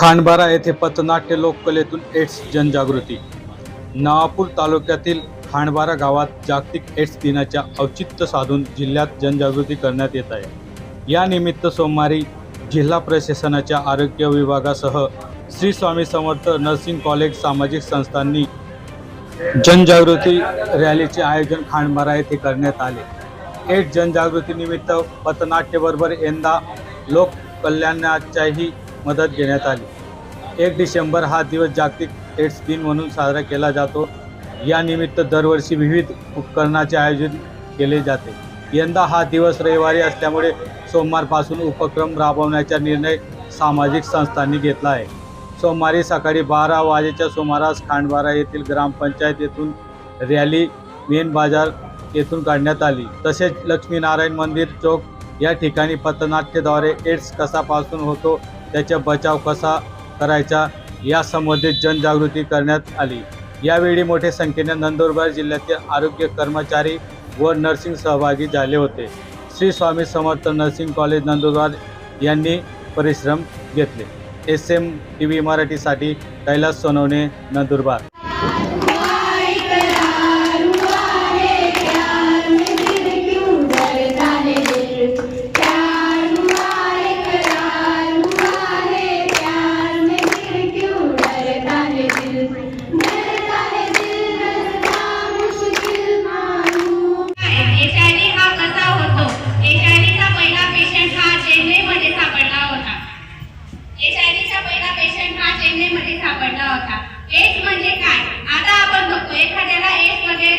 खांडबारा येथे पथनाट्य लोककलेतून एड्स जनजागृती. नवापूर तालुक्यातील खांडबारा गावात जागतिक एड्स दिनाच्या औचित्य साधून जिल्ह्यात जनजागृती करण्यात येत आहे. या निमित्त सोमवारी जिल्हा प्रशासनाच्या आरोग्य विभागासह श्री स्वामी समर्थ नर्सिंग कॉलेज सामाजिक संस्थांनी जनजागृती रॅलीचे आयोजन खांडबारा येथे करण्यात आले. एड्स जनजागृतीनिमित्त पथनाट्यबरोबर यंदा लोककल्याणाच्याही मदत घेण्यात आली. एक डिसेंबर हा दिवस जागतिक एड्स दिन म्हणून साजरा केला जातो. यानिमित्त दरवर्षी विविध उपकरणाचे आयोजन केले जाते. यंदा हा दिवस रविवारी असल्यामुळे सोमवारपासून उपक्रम राबवण्याचा निर्णय सामाजिक संस्थांनी घेतला आहे. सोमवारी सकाळी बारा वाजेच्या सुमारास खांडबारा येथील ग्रामपंचायत येथून रॅली मेन बाजार येथून काढण्यात आली. तसेच लक्ष्मीनारायण मंदिर चौक या ठिकाणी पथनाट्यद्वारे एड्स कसापासून होतो त्याचा बचाव कसा करायचा या संबंधित जनजागृती करण्यात आली. यावेळी मोठ्या संख्येने नंदुरबार जिल्ह्यातील आरोग्य कर्मचारी व नर्सिंग सहभागी झाले होते. श्री स्वामी समर्थ नर्सिंग कॉलेज नंदुरबार यांनी परिश्रम घेतले. एस एम टी व्ही मराठीसाठी कैलास सोनवणे नंदुरबार. एका पेशंट हा चेन्नईमध्ये सापडला होता. एड्स म्हणजे काय? आता आपण बघतो एखाद्याला एड्स वगैरे